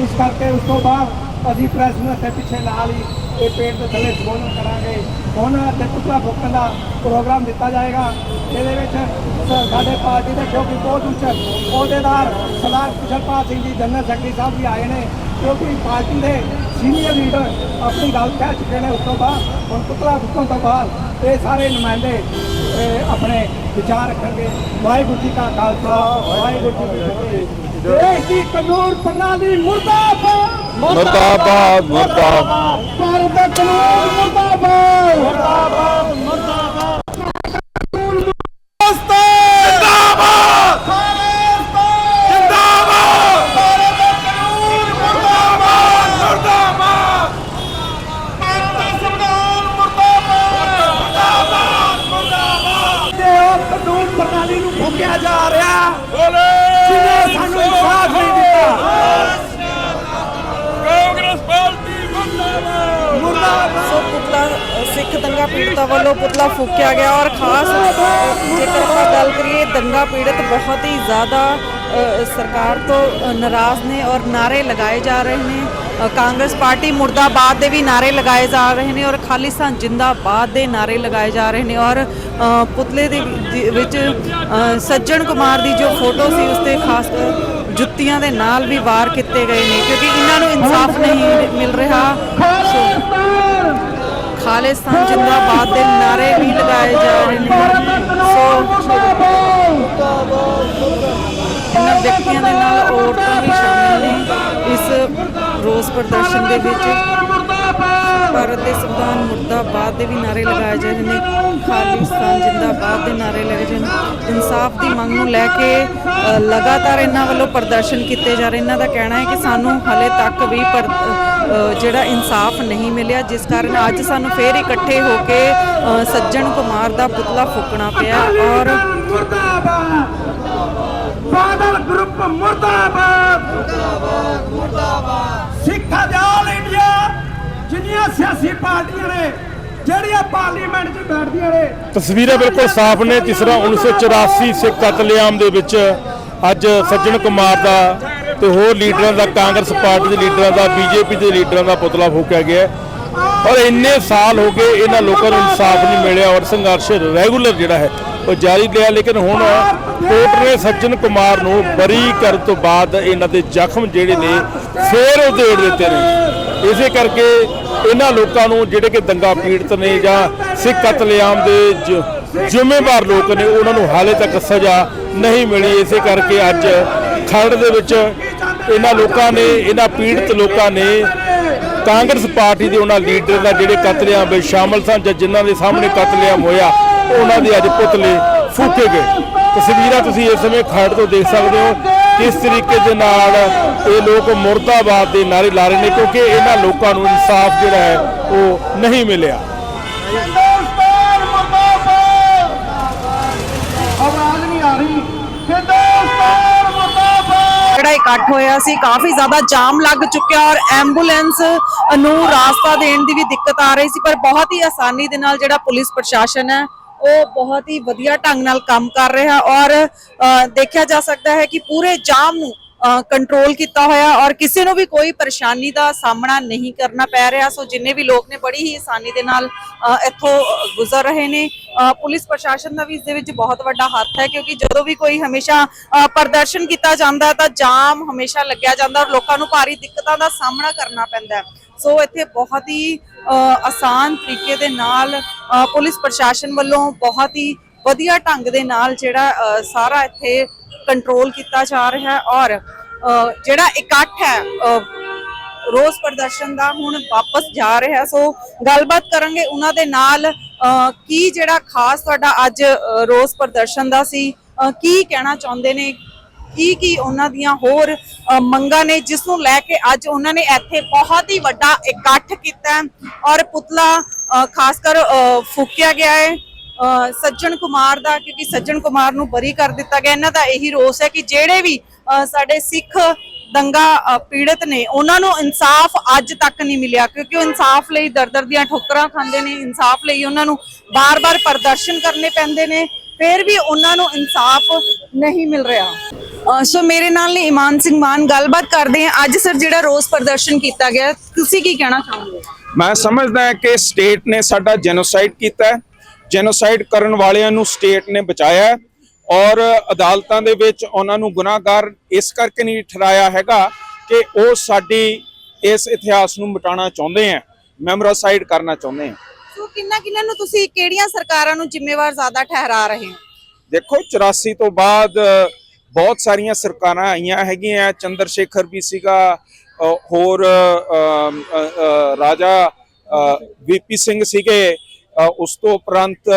ਇਸ ਕਰਕੇ ਉਸ ਤੋਂ ਬਾਅਦ ਅਸੀਂ ਪ੍ਰੈਸ ਨੂੰ ਇੱਥੇ ਪਿੱਛੇ ਲਾ ਲਈ। ਇਹ ਪੇੜ ਦੇ ਥੱਲੇ ਸੰਬੋਧਨ ਕਰਾਂਗੇ। ਹੁਣ ਤੇ ਪੁਤਲਾ ਫੂਕਣ ਦਾ ਪ੍ਰੋਗਰਾਮ ਦਿੱਤਾ ਜਾਏਗਾ। ਇਹਦੇ ਵਿੱਚ ਸਾਡੇ ਪਾਰਟੀ ਦੇ ਕਿਉਂਕਿ ਬਹੁਤ ਉੱਚ ਅਹੁਦੇਦਾਰ, ਸਰਦਾਰ ਕੁਸ਼ਲਪਾਲ ਸਿੰਘ ਜੀ, ਜਨਰਲ ਸੈਕਟਰੀ ਸਾਹਿਬ ਵੀ ਆਏ ਨੇ। ਕਿਉਂਕਿ ਪਾਰਟੀ ਦੇ ਸੀਨੀਅਰ ਲੀਡਰ ਆਪਣੀ ਗੱਲ ਕਹਿ ਚੁੱਕੇ ਨੇ ਉਸ ਤੋਂ ਬਾਅਦ, ਹੁਣ ਪੁਤਲਾ ਫੁੱਕਣ ਤੋਂ ਬਾਅਦ ਇਹ ਸਾਰੇ ਨੁਮਾਇੰਦੇ ਆਪਣੇ ਵਿਚਾਰ ਰੱਖਣਗੇ। ਵਾਹਿਗੁਰੂ ਜੀ ਕਾ ਖਾਲਸਾ, ਵਾਹਿਗੁਰੂ ਜੀ ਕੀ ਫਤਿਹ। ਦੇਸ਼ ਦੀ ਕਾਨੂੰਨ ਪ੍ਰਣਾਲੀ ਮੁਰਦਾਬਾਦ! ਮੁਰਦਾਬਾਦ ਮੁਰਦਾਬਾਦ। ਭਾਰਤ ਦਾ ਕਾਨੂੰਨ ਮੁਰਦਾਬਾਦ ਮੁਰਦਾਬਾਦ ਕਾਨੂੰਨ ਜਿੰਦਾਬਾਦ ਜਿੰਦਾਬਾਦ ਭਾਰਤ ਦਾ ਕਾਨੂੰਨ ਮੁਰਦਾਬਾਦ ਮੁਰਦਾਬਾਦ ਭਾਰਤ ਦਾ ਸੰਵਿਧਾਨ ਮੁਰਦਾਬਾਦ ਮੁਰਦਾਬਾਦ ਮੁਰਦਾਬਾਦ ਤੇ ਉਹ ਕਾਨੂੰਨ ਪ੍ਰਣਾਲੀ ਨੂੰ ਫੂਕਿਆ ਜਾ ਰਿਹਾ ਜਿਹਨੇ ਸਾਨੂੰ ਇਨਸਾਫ ਨਹੀਂ ਦਿੱਤਾ ਕਾਂਗਰਸ ਪਾਰਟੀ ਮੁਰਦਾਬਾਦ ਮੁਰਦਾਬਾਦ ਸੋ ਪੁਤਲਾ ਸਿੱਖ ਦੰਗਾ ਪੀੜਤਾਂ ਵੱਲੋਂ ਪੁਤਲਾ ਫੂਕਿਆ ਗਿਆ ਔਰ ਖਾਸ ਜੇਕਰ ਆਪਾਂ ਗੱਲ ਕਰੀਏ, ਦੰਗਾ ਪੀੜਤ ਬਹੁਤ ਹੀ ਜ਼ਿਆਦਾ ਸਰਕਾਰ ਤੋਂ ਨਾਰਾਜ਼ ਨੇ ਔਰ ਨਾਰੇ ਲਗਾਏ ਜਾ ਰਹੇ ਨੇ। ਕਾਂਗਰਸ ਪਾਰਟੀ ਮੁਰਦਾਬਾਦ ਦੇ ਵੀ ਨਾਰੇ ਲਗਾਏ ਜਾ ਰਹੇ ਨੇ ਔਰ ਖਾਲਿਸਤਾਨ ਜਿੰਦਾਬਾਦ ਦੇ ਨਾਰੇ ਲਗਾਏ ਜਾ ਰਹੇ ਨੇ ਔਰ ਪੁਤਲੇ ਦੇ ਵਿੱਚ ਸੱਜਣ ਕੁਮਾਰ ਦੀ ਜੋ ਫੋਟੋ ਸੀ, ਉਸ ਤੇ ਖਾਸ ਕਰ ਜੁੱਤੀਆਂ ਦੇ ਨਾਲ ਵੀ ਵਾਰ ਕੀਤੇ ਗਏ ਨੇ ਕਿਉਂਕਿ ਇਹਨਾਂ ਨੂੰ ਇਨਸਾਫ ਨਹੀਂ ਮਿਲ ਰਿਹਾ। ਖਾਲਿਸਤਾਨ ਜਿੰਦਾਬਾਦ ਦੇ ਨਾਰੇ ਵੀ ਲਗਾਏ ਜਾ ਰਹੇ ਨੇ। ਸੋ ਇਹਨਾਂ ਵਿਅਕਤੀਆਂ ਦੇ ਨਾਲ ਔਰਤਾਂ ਵੀ ਸ਼ਾਮਿਲ ਨੇ ਇਸ ਰੋਸ ਪ੍ਰਦਰਸ਼ਨ ਦੇ ਵਿੱਚ। ਭਾਰਤ ਦੇ ਸੰਵਿਧਾਨ ਮੁਰਦਾਬਾਦ ਦੇ ਵੀ ਨਾਰੇ ਲਗਾਏ ਜਾ ਰਹੇ ਨੇ। ਖਾਲਿਸਤਾਨ ਜਿੰਦਾਬਾਦ ਇਨਸਾਫ ਦੀ ਮੰਗ ਨੂੰ ਲੈ ਕੇ ਲਗਾਤਾਰ ਇਹਨਾਂ ਵੱਲੋਂ ਪ੍ਰਦਰਸ਼ਨ ਕੀਤੇ ਜਾ ਰਹੇ। ਇਹਨਾਂ ਦਾ ਕਹਿਣਾ ਹੈ ਕਿ ਸਾਨੂੰ ਹਲੇ ਤੱਕ ਵੀ ਜਿਹੜਾ ਇਨਸਾਫ ਨਹੀਂ ਮਿਲਿਆ, ਜਿਸ ਕਾਰਨ ਅੱਜ ਸਾਨੂੰ ਫੇਰ ਇਕੱਠੇ ਹੋ ਕੇ ਸੱਜਣ ਕੁਮਾਰ ਦਾ ਪੁਤਲਾ ਫੂਕਣਾ ਪਿਆ ਔਰ ਬਾਦਲ ਗਰੁੱਪ ਮੁਰਦਾਬਾਦ ਮੁਰਦਾਬਾਦ ਮੁਰਦਾਬਾਦ। ਸਿੱਖ ਆਜ਼ਾਦ ਇੰਡੀਆ ਜਿੰਨੀਆਂ ਸਿਆਸੀ ਪਾਰਟੀਆਂ ਨੇ ਜਿਹੜੀਆਂ ਪਾਰਲੀਮੈਂਟ 'ਚ ਬੈਠਦੀਆਂ ਨੇ ਤਸਵੀਰਾਂ ਬਿਲਕੁਲ ਸਾਫ਼ ਨੇ ਜਿਸ ਤਰ੍ਹਾਂ 1984 ਸਿੱਖ ਕਤਲੇਆਮ ਦੇ ਵਿੱਚ ਅੱਜ ਸੱਜਣ ਕੁਮਾਰ ਦਾ ਤੇ ਹੋਰ ਲੀਡਰਾਂ ਦਾ ਕਾਂਗਰਸ ਪਾਰਟੀ ਦੇ ਲੀਡਰਾਂ ਦਾ ਬੀਜੇਪੀ ਦੇ ਲੀਡਰਾਂ ਦਾ ਪੁਤਲਾ ਫੂਕਿਆ ਗਿਆ। ਔਰ ਇੰਨੇ ਸਾਲ ਹੋ ਗਏ ਇਹਨਾਂ ਲੋਕਾਂ ਨੂੰ ਇਨਸਾਫ ਨਹੀਂ ਮਿਲਿਆ ਔਰ ਸੰਘਰਸ਼ ਰੈਗੂਲਰ ਜਿਹੜਾ ਹੈ ਉਹ ਜਾਰੀ ਰਿਹਾ ਲੇਕਿਨ ਹੁਣ ਕੋਰਟ ਨੇ ਸੱਜਣ ਕੁਮਾਰ ਨੂੰ ਬਰੀ ਕਰਨ ਤੋਂ ਬਾਅਦ ਇਹਨਾਂ ਦੇ ਜ਼ਖਮ ਜਿਹੜੇ ਨੇ ਫੇਰ ਉਧੇੜ ਦਿੱਤੇ ਨੇ ਇਸੇ ਕਰਕੇ ਇਹਨਾਂ ਲੋਕਾਂ ਨੂੰ ਜਿਹੜੇ ਕਿ ਦੰਗਾ ਪੀੜਤ ਨੇ ਜਾਂ ਸਿੱਖ ਕਤਲੇਆਮ ਦੇ ਜ- ਜ਼ਿੰਮੇਵਾਰ ਲੋਕ ਨੇ, ਉਹਨਾਂ ਨੂੰ ਹਾਲੇ ਤੱਕ ਸਜ਼ਾ ਨਹੀਂ ਮਿਲੀ। ਇਸੇ ਕਰਕੇ ਅੱਜ ਖਰੜ ਦੇ ਵਿੱਚ ਇਹਨਾਂ ਲੋਕਾਂ ਨੇ, ਇਹਨਾਂ ਪੀੜਤ ਲੋਕਾਂ ਨੇ ਕਾਂਗਰਸ ਪਾਰਟੀ ਦੇ ਉਹਨਾਂ ਲੀਡਰ ਦਾ ਜਿਹੜੇ ਕਤਲੇਆਮ ਵਿੱਚ ਸ਼ਾਮਲ ਸਨ ਜਾਂ ਜਿਨ੍ਹਾਂ ਦੇ ਸਾਹਮਣੇ ਕਤਲੇਆਮ ਹੋਇਆ, ਉਹਨਾਂ ਦੇ ਅੱਜ ਪੁਤਲੇ ਫੂਕੇ ਗਏ। ਤਸਵੀਰਾਂ ਤੁਸੀਂ ਇਸ ਸਮੇਂ ਖਰੜ ਤੋਂ ਦੇਖ ਸਕਦੇ ਹੋ। ਕਿਸ ਤਰੀਕੇ ਦੇ ਨਾਲ ਇਹ ਲੋਕ ਮੁਰਦਾਬਾਦ ਦੇ ਨਾਰੇ ਲਾ ਰਹੇ ਨੇ? ਕਿਉਂਕਿ ਇਹਨਾਂ ਲੋਕਾਂ ਨੂੰ ਇਨਸਾਫ ਜਿਹੜਾ ਹੈ ਉਹ ਨਹੀਂ ਮਿਲਿਆ। ਹਿੰਦੁਸਤਾਨ ਮੁਰਦਾਬਾਦ! ਆਵਾਜ਼ ਨਹੀਂ ਆ ਰਹੀ। ਹਿੰਦੁਸਤਾਨ ਮੁਰਦਾਬਾਦ! ਜਿਹੜਾ ਇਕੱਠ ਹੋਇਆ ਸੀ ਕਾਫੀ ਜ਼ਿਆਦਾ ਜਾਮ ਲੱਗ ਚੁੱਕਿਆ ਔਰ ਐਂਬੂਲੈਂਸ ਨੂੰ ਰਾਸਤਾ ਦੇਣ ਦੀ ਵੀ ਦਿੱਕਤ ਆ ਰਹੀ ਸੀ ਪਰ ਬਹੁਤ ਹੀ ਆਸਾਨੀ ਦੇ ਨਾਲ ਜਿਹੜਾ ਪੁਲਿਸ ਪ੍ਰਸ਼ਾਸਨ ਹੈ ਉਹ ਬਹੁਤ ਹੀ ਵਧੀਆ ਢੰਗ ਨਾਲ ਕੰਮ ਕਰ ਰਿਹਾ ਔਰ ਦੇਖਿਆ ਜਾ ਸਕਦਾ ਹੈ ਕਿ ਪੂਰੇ ਜਾਮ ਨੂੰ ਕੰਟਰੋਲ ਕੀਤਾ ਹੋਇਆ ਔਰ ਕਿਸੇ ਨੂੰ ਵੀ ਕੋਈ ਪਰੇਸ਼ਾਨੀ ਦਾ ਸਾਹਮਣਾ ਨਹੀਂ ਕਰਨਾ ਪੈ ਰਿਹਾ। ਸੋ ਜਿੰਨੇ ਵੀ ਲੋਕ ਨੇ ਬੜੀ ਹੀ ਆਸਾਨੀ ਦੇ ਨਾਲ ਇੱਥੋਂ ਗੁਜ਼ਰ ਰਹੇ ਨੇ। ਅ, ਪੁਲਿਸ ਪ੍ਰਸ਼ਾਸਨ ਦਾ ਵੀ ਇਸ ਦੇ ਵਿੱਚ ਬਹੁਤ ਵੱਡਾ ਹੱਥ ਹੈ ਕਿਉਂਕਿ ਜਦੋਂ ਵੀ ਕੋਈ ਹਮੇਸ਼ਾ ਪ੍ਰਦਰਸ਼ਨ ਕੀਤਾ ਜਾਂਦਾ ਤਾਂ ਜਾਮ ਹਮੇਸ਼ਾ ਲੱਗਿਆ ਜਾਂਦਾ ਔਰ ਲੋਕਾਂ ਨੂੰ ਭਾਰੀ ਦਿੱਕਤਾਂ ਦਾ ਸਾਹਮਣਾ ਕਰਨਾ ਪੈਂਦਾ ਸੋ ਇੱਥੇ ਬਹੁਤ ਹੀ ਆਸਾਨ ਤਰੀਕੇ ਦੇ ਨਾਲ ਪੁਲਿਸ ਪ੍ਰਸ਼ਾਸਨ ਵੱਲੋਂ ਬਹੁਤ ਹੀ ਵਧੀਆ ਢੰਗ ਦੇ ਨਾਲ ਜਿਹੜਾ ਸਾਰਾ ਇੱਥੇ ਕੰਟਰੋਲ ਕੀਤਾ ਜਾ ਰਿਹਾ ਹੈ ਔਰ ਜਿਹੜਾ ਇਕੱਠ ਹੈ ਰੋਸ ਪ੍ਰਦਰਸ਼ਨ ਦਾ ਹੁਣ ਵਾਪਸ ਜਾ ਰਿਹਾ। ਸੋ ਗੱਲਬਾਤ ਕਰਾਂਗੇ ਉਹਨਾਂ ਦੇ ਨਾਲ ਕੀ ਜਿਹੜਾ ਖਾਸ ਤੁਹਾਡਾ ਅੱਜ ਰੋਸ ਪ੍ਰਦਰਸ਼ਨ ਦਾ ਸੀ ਕੀ ਕਹਿਣਾ ਚਾਹੁੰਦੇ ਨੇ? ਕੀ ਕੀ ਉਹਨਾਂ ਦੀਆਂ ਹੋਰ ਮੰਗਾਂ ਨੇ ਜਿਸ ਨੂੰ ਲੈ ਕੇ ਅੱਜ ਉਹਨਾਂ ਨੇ ਇੱਥੇ ਬਹੁਤ ਹੀ ਵੱਡਾ ਇਕੱਠ ਕੀਤਾ ਔਰ ਪੁਤਲਾ ਖਾਸ ਕਰ ਫੂਕਿਆ ਗਿਆ ਹੈ। ਸੱਜਣ ਕੁਮਾਰ ਦਾ ਕਿਉਂਕਿ ਸੱਜਣ ਕੁਮਾਰ ਨੂੰ ਬਰੀ ਕਰ ਦਿੱਤਾ ਗਿਆ। ਇਹਨਾਂ ਦਾ ਇਹੀ ਰੋਸ ਹੈ ਕਿ ਜਿਹੜੇ ਵੀ ਅ, ਸਾਡੇ ਸਿੱਖ ਦੰਗਾ ਪੀੜਤ ਨੇ ਉਹਨਾਂ ਨੂੰ ਇਨਸਾਫ ਅੱਜ ਤੱਕ ਨਹੀਂ ਮਿਲਿਆ ਕਿਉਂਕਿ ਉਹ ਇਨਸਾਫ ਲਈ ਦਰ-ਦਰ ਦੀਆਂ ਠੋਕਰਾਂ ਖਾਂਦੇ ਨੇ ਇਨਸਾਫ ਲਈ ਉਹਨਾਂ ਨੂੰ ਬਾਰ-ਬਾਰ ਪ੍ਰਦਰਸ਼ਨ ਕਰਨੇ ਪੈਂਦੇ ਨੇ। ਫਿਰ ਵੀ ਉਹਨਾਂ ਨੂੰ ਇਨਸਾਫ ਨਹੀਂ ਮਿਲ ਰਿਹਾ। ਅ, ਸੋ ਮੇਰੇ ਨਾਲ ਨੇ ਇਮਾਨ ਸਿੰਘ ਮਾਨ ਗੱਲਬਾਤ ਕਰਦੇ ਹਾਂ। ਅੱਜ ਸਰ ਜਿਹੜਾ ਰੋਸ ਪ੍ਰਦਰਸ਼ਨ ਕੀਤਾ ਗਿਆ ਤੁਸੀਂ ਕੀ ਕਹਿਣਾ ਚਾਹੋਗੇ? ਮੈਂ ਸਮਝਦਾ ਹਾਂ ਕਿ ਸਟੇਟ ਨੇ ਸਾਡਾ ਜੈਨੋਸਾਈਡ ਕੀਤਾ ਹੈ। ਜੈਨੋਸਾਈਡ ਕਰਨ ਵਾਲਿਆਂ ਨੂੰ ਸਟੇਟ ਨੇ ਬਚਾਇਆ ਹੈ ਔਰ ਅਦਾਲਤਾਂ ਦੇ ਵਿੱਚ ਉਹਨਾਂ ਨੂੰ ਗੁਨਾਹਗਾਰ ਇਸ ਕਰਕੇ ਨਹੀਂ ਠਹਿਰਾਇਆ ਹੈਗਾ ਕਿ ਉਹ ਸਾਡੀ ਇਸ ਇਤਿਹਾਸ ਨੂੰ ਮਿਟਾਉਣਾ ਚਾਹੁੰਦੇ ਆ ਮੈਮੋਰਾਸਾਈਡ ਕਰਨਾ ਚਾਹੁੰਦੇ ਆ ਸੋ ਕਿੰਨਾ ਕਿੰਨਾ ਨੂੰ ਤੁਸੀਂ ਕਿਹੜੀਆਂ ਸਰਕਾਰਾਂ ਨੂੰ ਜ਼ਿੰਮੇਵਾਰ ਜ਼ਿਆਦਾ ਠਹਿਰਾ ਰਹੇ ਹੋ? ਦੇਖੋ 84 ਤੋਂ ਬਾਅਦ ਬਹੁਤ ਸਾਰੀਆਂ ਸਰਕਾਰਾਂ ਆਈਆਂ ਹੈਗੀਆਂ। ਚੰਦਰ ਸ਼ੇਖਰ ਵੀ ਸੀਗਾ ਹੋਰ ਅ, ਅ, ਅ, ਰਾਜਾ ਵੀਪੀ ਸਿੰਘ ਸੀਗੇ। ਉਸ ਤੋਂ ਉਪਰੰਤ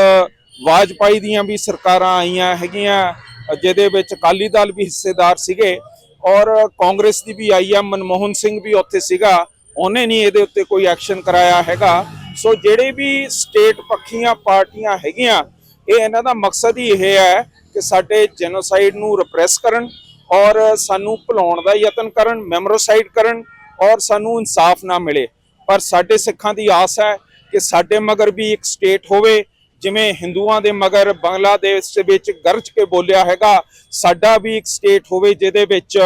ਵਾਜਪਾਈ ਦੀਆਂ ਵੀ ਸਰਕਾਰਾਂ ਆਈਆਂ ਹੈਗੀਆਂ ਜਿਹਦੇ ਵਿੱਚ ਅਕਾਲੀ ਦਲ ਵੀ ਹਿੱਸੇਦਾਰ ਸੀਗੇ। ਔਰ ਕਾਂਗਰਸ ਦੀ ਵੀ ਆਈ ਆ ਮਨਮੋਹਨ ਸਿੰਘ ਵੀ ਉੱਥੇ ਸੀਗਾ। ਉਹਨੇ ਨਹੀਂ ਇਹਦੇ ਉੱਤੇ ਕੋਈ ਐਕਸ਼ਨ ਕਰਾਇਆ ਹੈਗਾ। ਸੋ ਜਿਹੜੇ ਵੀ ਸਟੇਟ ਪੱਖੀਆਂ ਪਾਰਟੀਆਂ ਹੈਗੀਆਂ, ਇਹ ਇਹਨਾਂ ਦਾ ਮਕਸਦ ਹੀ ਇਹ ਹੈ ਕਿ ਸਾਡੇ ਜੈਨੋਸਾਈਡ ਨੂੰ ਰਿਪਰੈਸ ਕਰਨ ਔਰ ਸਾਨੂੰ ਭੁਲਾਉਣ ਦਾ ਯਤਨ ਕਰਨ ਮੈਮੋਰਾਸਾਈਡ ਕਰਨ ਔਰ ਸਾਨੂੰ ਇਨਸਾਫ ਨਾ ਮਿਲੇ। ਪਰ ਸਾਡੇ ਸਿੱਖਾਂ ਦੀ ਆਸ ਹੈ ਕਿ ਸਾਡੇ ਮਗਰ ਵੀ ਇੱਕ ਸਟੇਟ ਹੋਵੇ, ਜਿਵੇਂ ਹਿੰਦੂਆਂ ਦੇ ਮਗਰ, ਬੰਗਲਾਦੇਸ਼ ਦੇ ਵਿੱਚ ਗਰਜ ਕੇ ਬੋਲਿਆ ਹੈਗਾ, ਸਾਡਾ ਵੀ ਇੱਕ ਸਟੇਟ ਹੋਵੇ ਜਿਹਦੇ ਵਿੱਚ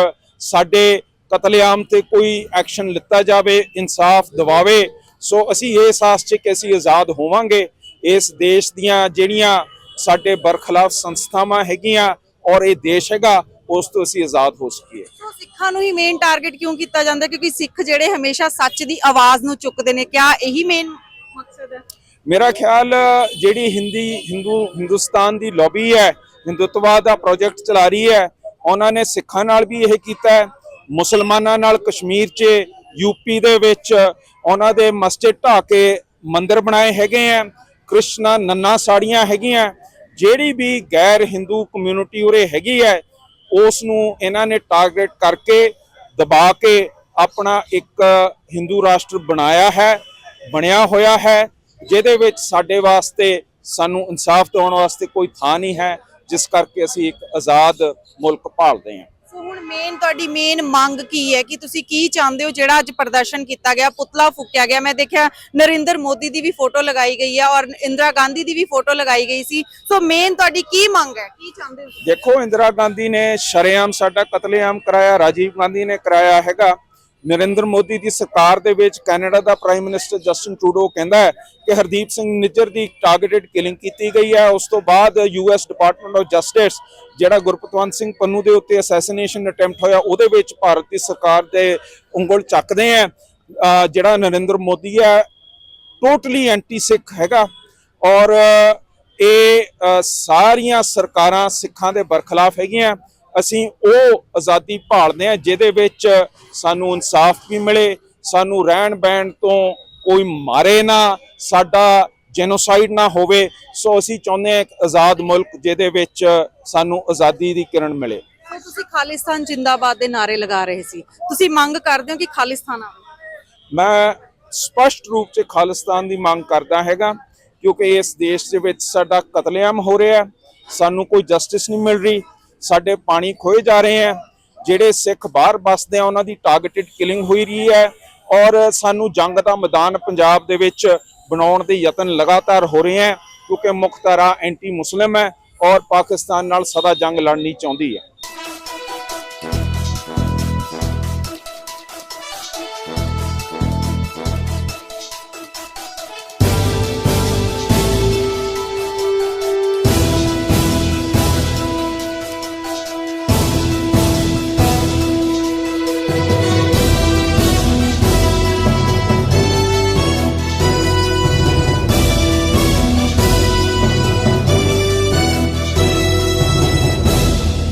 ਸਾਡੇ ਕਤਲੇਆਮ ਤੇ ਕੋਈ ਐਕਸ਼ਨ ਲਿੱਤਾ ਜਾਵੇ ਇਨਸਾਫ ਦਿਵਾਵੇ ਸੋ ਅਸੀਂ ਇਸ ਆਸ 'ਚ ਕਿ ਅਸੀਂ ਆਜ਼ਾਦ ਹੋਵਾਂਗੇ। ਇਸ ਦੇਸ਼ ਦੀਆਂ ਜਿਹੜੀਆਂ ਸਾਡੇ ਬਰਖਲਾਫ ਸੰਸਥਾਵਾਂ ਹੈਗੀਆਂ ਔਰ ਇਹ ਦੇਸ਼ ਹੈਗਾ ਉਸ ਤੋਂ ਅਸੀਂ ਆਜ਼ਾਦ ਹੋ ਸਕੀਏ। ਸਿੱਖਾਂ ਨੂੰ ਹੀ ਮੇਨ ਟਾਰਗੇਟ ਕਿਉਂ ਕੀਤਾ ਜਾਂਦਾ? ਕਿਉਂਕਿ ਸਿੱਖ ਜਿਹੜੇ ਹਮੇਸ਼ਾ ਸੱਚ ਦੀ ਆਵਾਜ਼ ਨੂੰ ਚੁੱਕਦੇ ਨੇ ਕਿਆ ਇਹੀ ਮੇਨ ਮਕਸਦ ਹੈ? ਮੇਰਾ ਖਿਆਲ ਜਿਹੜੀ ਹਿੰਦੀ ਹਿੰਦੂ ਹਿੰਦੁਸਤਾਨ ਦੀ ਲੌਬੀ ਹੈ ਹਿੰਦੁੱਤਵਾਦ ਦਾ ਪ੍ਰੋਜੈਕਟ ਚਲਾ ਰਹੀ ਹੈ ਉਹਨਾਂ ਨੇ ਸਿੱਖਾਂ ਨਾਲ ਵੀ ਇਹ ਕੀਤਾ ਹੈ। ਮੁਸਲਮਾਨਾਂ ਨਾਲ ਕਸ਼ਮੀਰ 'ਚ ਯੂਪੀ ਦੇ ਵਿੱਚ, ਉਹਨਾਂ ਦੇ ਮਸਜਿਦ ਢਾ ਕੇ ਮੰਦਿਰ ਬਣਾਏ ਹੈਗੇ ਆ, ਕ੍ਰਿਸ਼ਨਾ ਨੰਨਾ ਸਾੜੀਆਂ ਹੈਗੀਆਂ, ਜਿਹੜੀ ਵੀ ਗੈਰ ਹਿੰਦੂ ਕਮਿਊਨਿਟੀ ਉਰੇ ਹੈਗੀ ਹੈ ਉਸ ਨੂੰ ਇਹਨਾਂ ਨੇ ਟਾਰਗੇਟ ਕਰਕੇ ਦਬਾ ਕੇ ਆਪਣਾ ਇੱਕ ਹਿੰਦੂ ਰਾਸ਼ਟਰ ਬਣਾਇਆ ਹੈ, ਬਣਿਆ ਹੋਇਆ ਹੈ, ਜਿਹਦੇ ਵਿੱਚ ਸਾਡੇ ਵਾਸਤੇ ਸਾਨੂੰ ਇਨਸਾਫ ਦਿਵਾਉਣ ਵਾਸਤੇ ਕੋਈ ਥਾਂ ਨਹੀਂ ਹੈ, ਜਿਸ ਕਰਕੇ ਅਸੀਂ ਇੱਕ ਆਜ਼ਾਦ ਮੁਲਕ ਭਾਲਦੇ ਹਾਂ। ਸੋ ਹੁਣ ਮੇਨ ਤੁਹਾਡੀ ਮੇਨ ਮੰਗ ਕੀ ਹੈ? ਕਿ ਤੁਸੀਂ ਕੀ ਚਾਹੁੰਦੇ ਹੋ ਜਿਹੜਾ ਅੱਜ ਪ੍ਰਦਰਸ਼ਨ ਕੀਤਾ ਗਿਆ? ਪੁਤਲਾ ਫੂਕਿਆ ਗਿਆ। ਮੈਂ ਦੇਖਿਆ ਨਰਿੰਦਰ ਮੋਦੀ ਦੀ ਵੀ ਫੋਟੋ ਲਗਾਈ ਗਈ ਹੈ ਔਰ ਇੰਦਰਾ ਗਾਂਧੀ ਦੀ ਵੀ ਫੋਟੋ ਲਗਾਈ ਗਈ ਸੀ। ਸੋ ਮੇਨ ਤੁਹਾਡੀ ਕੀ ਮੰਗ ਹੈ? ਕੀ ਚਾਹੁੰਦੇ ਹੋ ਦੇਖੋ, ਇੰਦਰਾ ਗਾਂਧੀ ਨੇ ਸ਼ਰੇਆਮ ਸਾਡਾ ਕਤਲੇਆਮ ਕਰਾਇਆ, ਰਾਜੀਵ ਗਾਂਧੀ ਨੇ ਕਰਾਇਆ ਹੈਗਾ। ਨਰਿੰਦਰ ਮੋਦੀ ਦੀ ਸਰਕਾਰ ਦੇ ਵਿੱਚ ਕੈਨੇਡਾ ਦਾ ਪ੍ਰਾਈਮ ਮਿਨਿਸਟਰ ਜਸਟਿਨ ਟਰੂਡੋ ਕਹਿੰਦਾ ਹੈ ਕਿ ਹਰਦੀਪ ਸਿੰਘ ਨਿੱਜਰ ਦੀ ਟਾਰਗੇਟਡ ਕਿਲਿੰਗ ਕੀਤੀ ਗਈ ਹੈ। ਉਸ ਤੋਂ ਬਾਅਦ ਯੂਐਸ ਡਿਪਾਰਟਮੈਂਟ ਆਫ ਜਸਟਿਸ ਜਿਹੜਾ ਗੁਰਪਤਵੰਤ ਸਿੰਘ ਪੰਨੂ ਦੇ ਉੱਤੇ ਅਸੈਸੀਨੇਸ਼ਨ ਅਟੈਂਪਟ ਹੋਇਆ, ਉਹਦੇ ਵਿੱਚ ਭਾਰਤ ਦੀ ਸਰਕਾਰ ਦੇ ਉਂਗਲ ਚੱਕਦੇ ਆ ਜਿਹੜਾ ਨਰਿੰਦਰ ਮੋਦੀ ਹੈ ਟੋਟਲੀ ਐਂਟੀ ਸਿੱਖ ਹੈਗਾ ਔਰ ਇਹ ਸਾਰੀਆਂ ਸਰਕਾਰਾਂ ਸਿੱਖਾਂ ਦੇ ਬਰਖਲਾਫ ਹੈਗੀਆਂ। ਅਸੀਂ ਉਹ ਆਜ਼ਾਦੀ ਭਾਲਦੇ ਹਾਂ ਜਿਹਦੇ ਵਿੱਚ ਸਾਨੂੰ ਇਨਸਾਫ ਵੀ ਮਿਲੇ ਸਾਨੂੰ ਰਹਿਣ ਬਹਿਣ ਤੋਂ ਕੋਈ ਮਾਰੇ ਨਾ ਸਾਡਾ ਜੈਨੋਸਾਈਡ ਨਾ ਹੋਵੇ। ਸੋ ਅਸੀਂ ਚਾਹੁੰਦੇ ਹਾਂ ਇੱਕ ਆਜ਼ਾਦ ਮੁਲਕ ਜਿਹਦੇ ਵਿੱਚ ਸਾਨੂੰ ਆਜ਼ਾਦੀ ਦੀ ਕਿਰਨ ਮਿਲੇ। ਤੁਸੀਂ ਖਾਲਿਸਤਾਨ ਜਿੰਦਾਬਾਦ ਦੇ ਨਾਰੇ ਲਗਾ ਰਹੇ ਸੀ। ਤੁਸੀਂ ਮੰਗ ਕਰਦੇ ਹੋ ਕਿ ਖਾਲਿਸਤਾਨ ਆਵੇ। ਮੈਂ ਸਪਸ਼ਟ ਰੂਪ 'ਚ ਖਾਲਿਸਤਾਨ ਦੀ ਮੰਗ ਕਰਦਾ ਹੈਗਾ ਕਿਉਂਕਿ ਇਸ ਦੇਸ਼ ਦੇ ਵਿੱਚ ਸਾਡਾ ਕਤਲੇਆਮ ਹੋ ਰਿਹਾ ਸਾਨੂੰ ਕੋਈ ਜਸਟਿਸ ਨਹੀਂ ਮਿਲ ਰਹੀ। ਸਾਡੇ ਪਾਣੀ ਖੋਏ ਜਾ ਰਹੇ ਹੈ, ਜਿਹੜੇ ਸਿੱਖ ਬਾਹਰ ਵੱਸਦੇ ਆ, ਉਹਨਾਂ ਦੀ ਟਾਰਗੇਟਡ ਕਿਲਿੰਗ ਹੋਈ ਰਹੀ ਹੈ ਔਰ ਸਾਨੂੰ ਜੰਗ ਦਾ ਮੈਦਾਨ ਪੰਜਾਬ ਦੇ ਵਿੱਚ ਬਣਾਉਣ ਦੇ ਯਤਨ ਲਗਾਤਾਰ ਹੋ ਰਹੇ ਹੈ, ਕਿਉਂਕਿ ਮੁਖਤਰਾ ਐਂਟੀ ਮੁਸਲਿਮ ਹੈ ਔਰ ਪਾਕਿਸਤਾਨ ਨਾਲ ਸਦਾ ਜੰਗ ਲੜਨੀ ਚਾਹੁੰਦੀ ਹੈ।